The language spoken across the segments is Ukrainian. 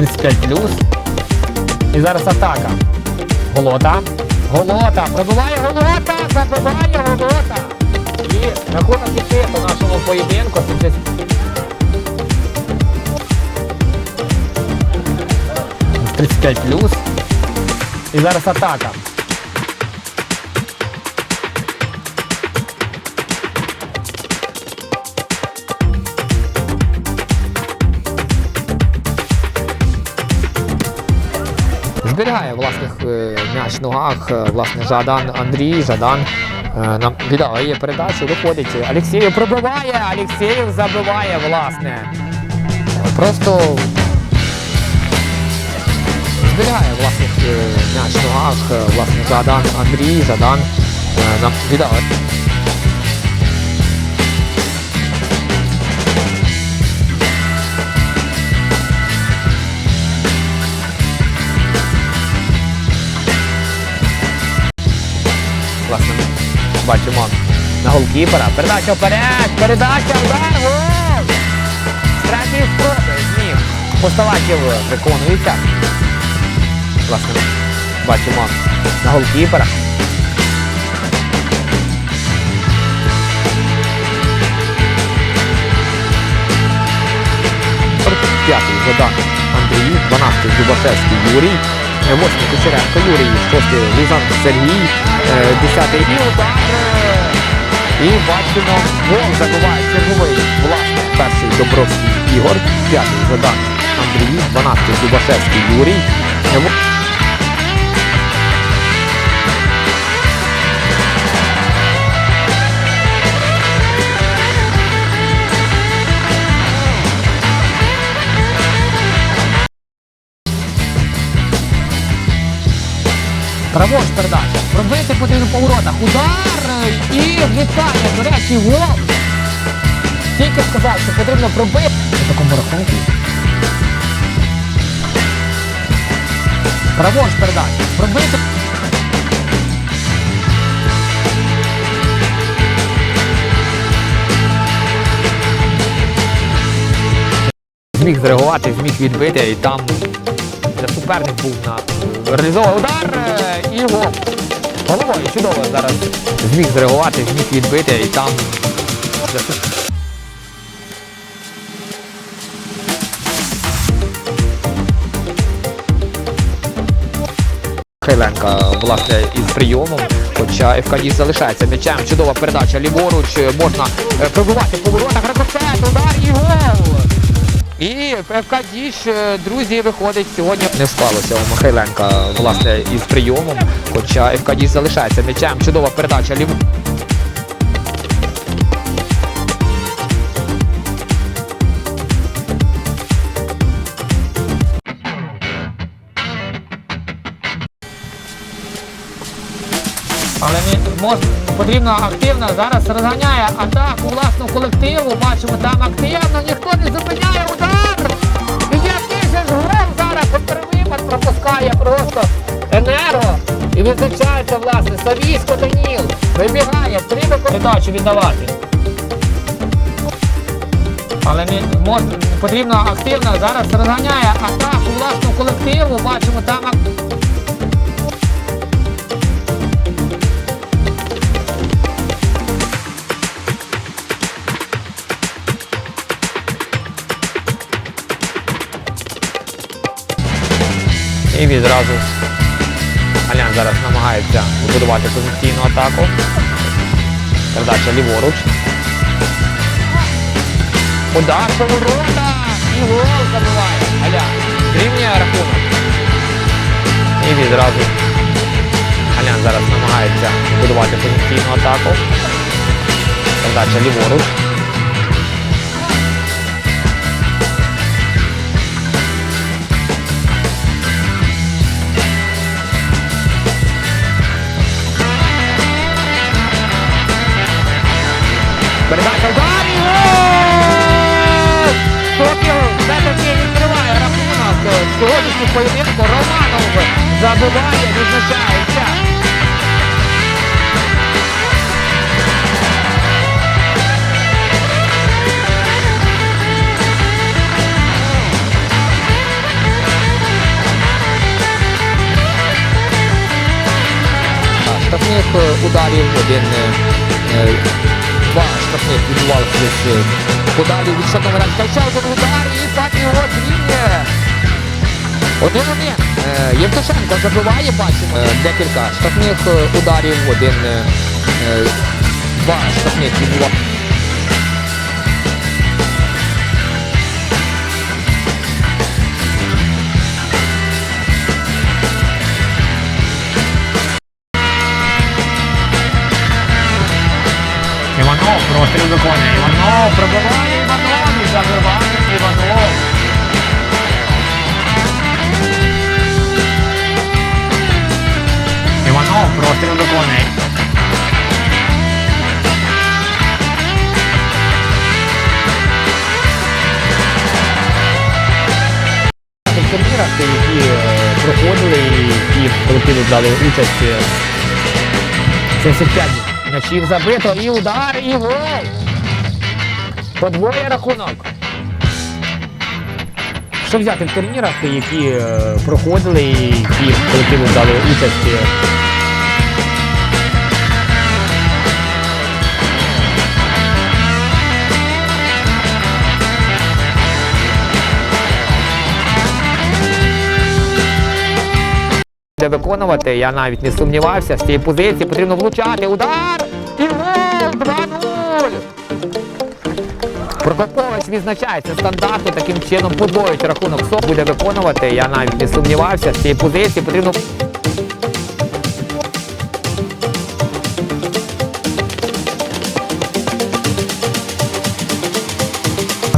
35 плюс. І зараз атака. Голота. Голота. Пробиває голота. Забиває голота. І рахунок іти по нашому поєдинку. 70 35 плюс. І зараз атака. Зберігає власних е, м'яч в ногах, е, власне, Жадан Андрій, Жадан е, нам віддає передачу, виходить. Алексєєв пробиває, Алексєєв забиває, власне. Просто зберігає власних м'яч в ногах, власне, Жадан Андрій, Жадан нам віддає. Бачимо на голкіпера. Передача вперед! Передача удар! Гол! Третьої спроби зміг. Поставаків виконується. Власне, бачимо на голкіпера. П'ятий Жадан Андрій, 12 Зубашевський Юрій, 8 Кучеренко Юрій, 6 Лузан Сергій, 10 і удар. І бачимо, гол забиває черговий власне перший Добровський Ігор, 5 Жадан Андрій, 12 Зубашевський Юрій. Праворуч передача. Пробити потрібно по воротах. Удар і влітає. До речі, гол. Тільки сказав, що потрібно пробити. У такому рахунку. Праворуч передача. Пробити. Зміг зреагувати, зміг відбити і там суперник був на реалізовував удар е, і гол. Головою чудово зараз зміг зреагувати, зміг відбити і там. Хайленка, власне, із прийомом, хоча ФК Діс залишається м'ячем. Чудова передача ліворуч, можна е, пробивати по воротах, рикошет, удар і гол! І ФК Діш, е, друзі, виходить сьогодні. Не спалося у Михайленка, власне, із прийомом, хоча ФК Діж залишається м'ячем. Чудова передача ліво. Але мож, потрібно активно зараз розганяє атаку власного колективу. Бачимо там активно, ніхто не зупиняє удар. І же ж гол зараз контрвипад пропускає просто енерго. І визначається власне Савійсько Даніл. Вибігає, треба передачу віддавати. Але мож, потрібно активно зараз розганяє атаку власного колективу. Бачимо там ак- І відразу Алян зараз намагається вибудувати позиційну атаку. Передача ліворуч. Удар по воротах! І гол забиває. Алян. Зрівнює рахунок. І відразу Алян зараз намагається вибудувати позиційну атаку. Передача ліворуч. Передача в дарі! Сокіл все-таки відкриває рахунок. Сьогоднішній поєдинку Романов забуває, відзначається. штрафних ударів, один е, е, два штрафних відбувалися десь е, подалі від штрафного майданчика. Ще один удар і так його зрівнює. Один один. Е, Євтушенко забиває, бачимо е, декілька штрафних е, ударів, один е, е, два штрафних відбувалися. Іванов простріл виконує. Іванов пробиває Іванов і забиває Іванов. Іванов простріл виконує. В турнірах, які е, проходили і які колективи брали участь. е, 75 м'ячів забито, і удар, і гол. Подвоє рахунок. Що взяти в турнірах, які е, проходили і які колективи дали участь? Де виконувати, я навіть не сумнівався, з цієї позиції потрібно влучати. Удар! І гол! 2-0! Прокопович відзначається стандартно, таким чином подвоїть рахунок СО буде виконувати. Я навіть не сумнівався, з цієї позиції потрібно.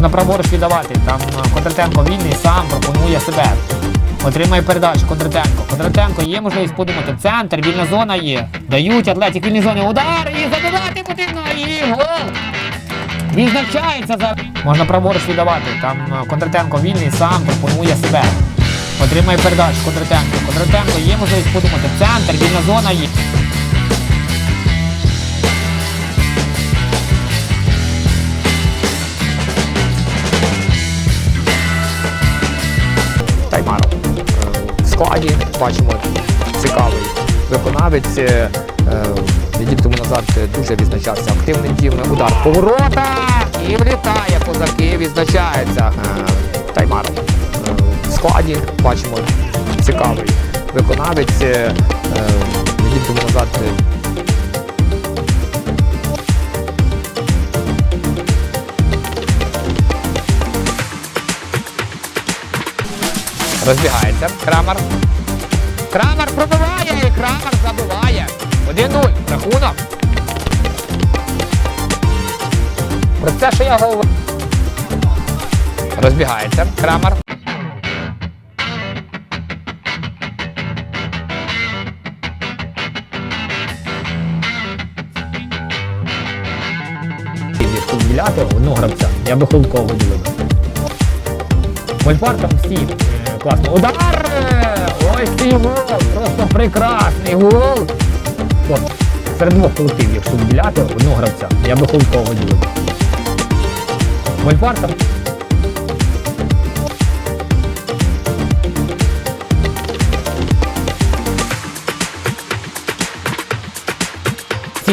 На праворуч віддавати. Там Кондратенко вільний сам пропонує себе. Отримає передачу Кондратенко. Кондратенко є можливість подумати. Центр, вільна зона є. Дають атлетик вільній зоні. Удар і забивати потрібно. І гол. Відзначається за. Можна праворуч віддавати. Там е, Кондратенко вільний сам пропонує себе. Отримає передачу Кондратенко. Кондратенко є можливість подумати. Центр, вільна зона є. Складі бачимо цікавий виконавець. е, е, Неділю тому назад е, дуже відзначався активним дієм. Удар поворота і влітає козаки, відзначається е, Таймаров. Е, В складі бачимо цікавий виконавець. е, е, тому назад Розбігається. Крамер. Крамер пробиває і Крамер забиває. 1-0. Рахунок. Про це, що я говорю. Розбігається. Крамер. Щоб біляти одного я би Холкова виділив. Вольпар там класно. Удар! Ось цей гол! Просто прекрасний гол! От, серед двох колективів, якщо виділяти одного гравця, я би Холкова виділив. Вольпар там